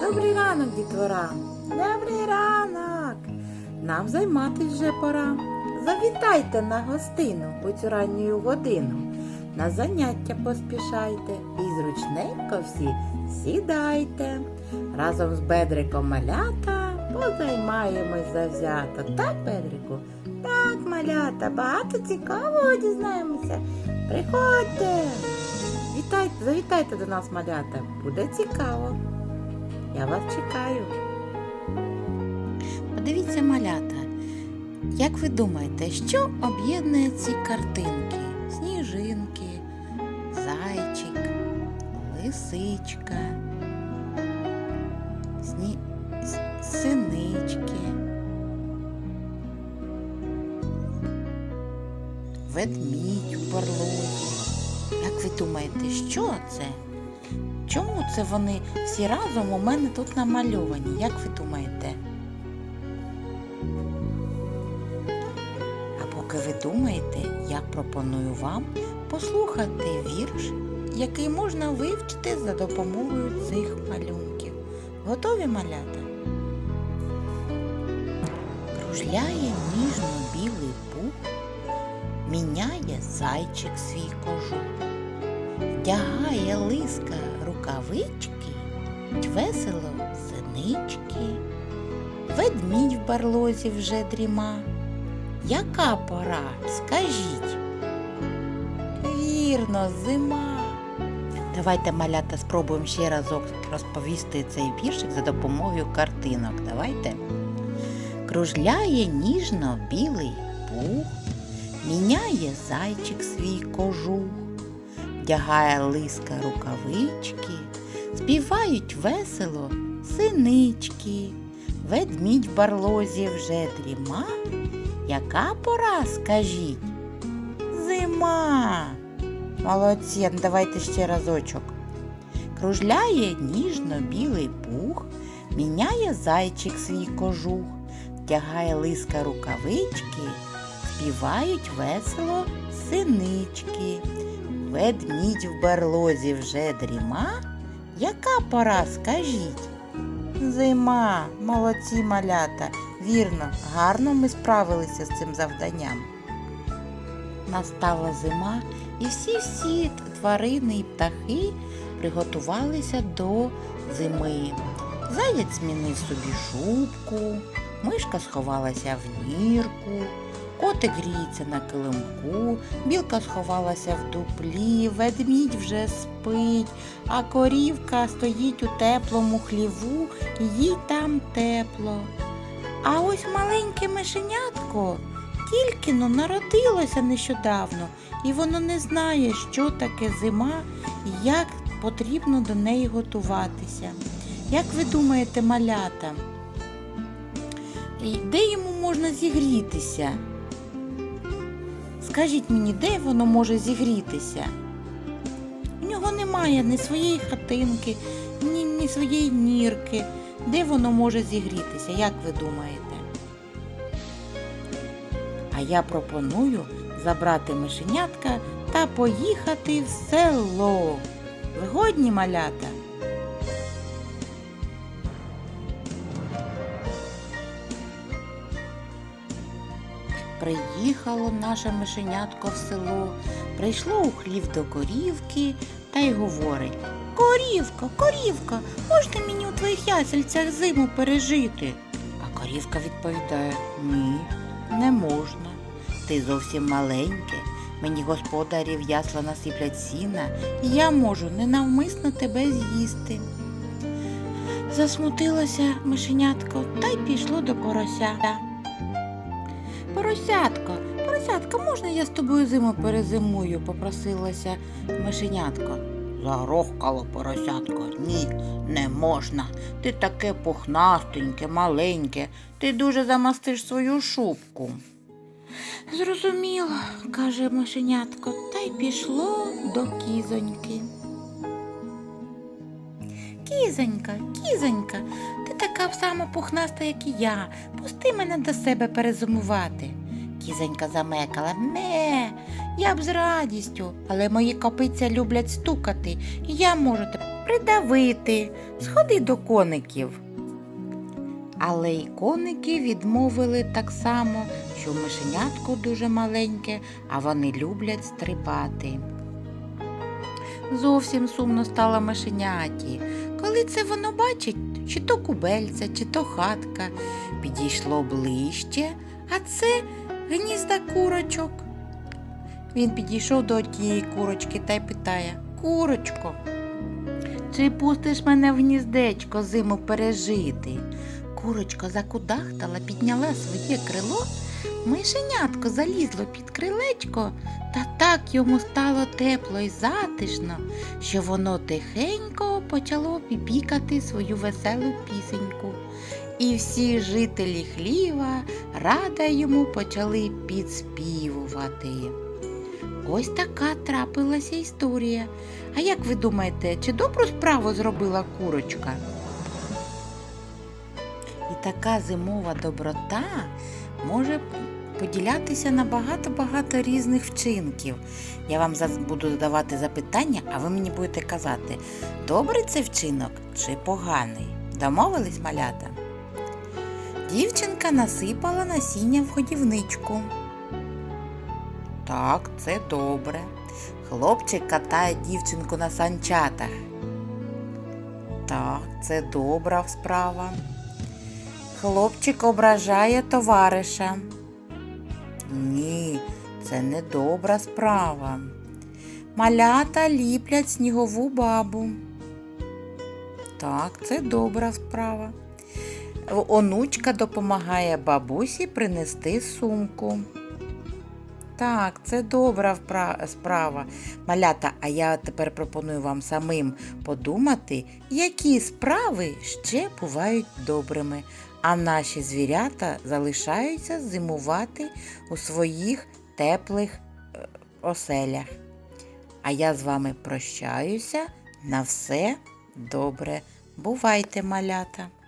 Добрий ранок, дітвора. Добрий ранок. Нам займатись вже пора. Завітайте на гостину у цю ранню годину. На заняття поспішайте і зручненько всі сідайте. Разом з Бедриком малята позаймаємось завзято. Так, Бедрику? Так, малята, багато цікавого дізнаємося. Приходьте. Вітайте, завітайте до нас, малята. Буде цікаво. Я вас чекаю. Подивіться, малята. Як ви думаєте, що об'єднує ці картинки? Сніжинки, зайчик, лисичка, сні... синички, ведмідь у барлозі. Як ви думаєте, що це? Чому це вони всі разом у мене тут намальовані? Як ви думаєте? А поки ви думаєте, я пропоную вам послухати вірш, який можна вивчити за допомогою цих малюнків. Готові малята? Кружляє ніжно-білий пух, міняє зайчик свій кожух. Вдягає лиска рукавички, весело синички. Ведмідь в барлозі вже дріма. Яка пора, скажіть? Вірно, зима. Давайте, малята, спробуємо ще разок розповісти цей віршик за допомогою картинок. Давайте. Кружляє ніжно білий пух, міняє зайчик свій кожух вдягає лиска рукавички, співають весело синички, ведмідь барлозі вже дріма. Яка пора, скажіть? Зима. Молодці, ну давайте ще разочок. Кружляє ніжно-білий пух, міняє зайчик свій кожух, вдягає лиска рукавички, співають весело синички. Ведмідь в барлозі вже дріма. Яка пора, скажіть? Зима, молодці малята. Вірно, гарно ми справилися з цим завданням. Настала зима, і всі-всі тварини і птахи приготувалися до зими. Заєць змінив собі шубку, мишка сховалася в нірку, Котик гріється на килимку, білка сховалася в дуплі, ведмідь вже спить, а корівка стоїть у теплому хліву, їй там тепло. А ось маленьке мишенятко тільки но народилося нещодавно, і воно не знає, що таке зима і як потрібно до неї готуватися. Як ви думаєте, малята? Де йому можна зігрітися? Скажіть мені, де воно може зігрітися? У нього немає ні своєї хатинки, ні, ні своєї нірки. Де воно може зігрітися, як ви думаєте? А я пропоную забрати мишенятка та поїхати в село. Ви годні малята? Приїхало наше мишенятко в село, прийшло у хлів до корівки та й говорить Корівко, корівко, можна мені у твоїх ясельцях зиму пережити? А корівка відповідає Ні, не можна. Ти зовсім маленьке. Мені господарі в ясла насиплять сіна, і я можу ненавмисно тебе з'їсти. Засмутилося мишенятко та й пішло до порося. Поросятко, поросятко, можна я з тобою зиму перезимую? попросилася мишенятко. Зарохкало поросятко. Ні, не можна. Ти таке пухнастеньке, маленьке, ти дуже замастиш свою шубку. Зрозуміло, каже мишенятко, та й пішло до кізоньки. Кізонька, кізонька, така сама пухнаста, як і я. Пусти мене до себе перезимувати. Кізонька замекала. Ме, я б з радістю, але мої копиця люблять стукати, і я можу тебе придавити, сходи до коників. Але й коники відмовили так само, що мишенятко дуже маленьке, а вони люблять стрибати. Зовсім сумно стало мишеняті, коли це воно бачить, чи то кубельця, чи то хатка. Підійшло ближче, а це гнізда курочок. Він підійшов до тієї курочки та й питає Курочко, чи пустиш мене в гніздечко зиму пережити? Курочка закудахтала, підняла своє крило, мишенятко залізло під крилечко, та так йому стало тепло й затишно, що воно тихенько почало піпікати свою веселу пісеньку. І всі жителі хліва рада йому почали підспівувати. Ось така трапилася історія. А як ви думаєте, чи добру справу зробила курочка? І така зимова доброта може поділятися на багато-багато різних вчинків. Я вам буду задавати запитання, а ви мені будете казати, добрий це вчинок чи поганий? Домовились малята? Дівчинка насипала насіння в годівничку. Так, це добре. Хлопчик катає дівчинку на санчатах. Так, це добра справа. Хлопчик ображає товариша. Ні, це не добра справа. Малята ліплять снігову бабу. Так, це добра справа. Онучка допомагає бабусі принести сумку. Так, це добра справа. Малята, а я тепер пропоную вам самим подумати, які справи ще бувають добрими, а наші звірята залишаються зимувати у своїх теплих е, оселях. А я з вами прощаюся. На все добре. Бувайте, малята!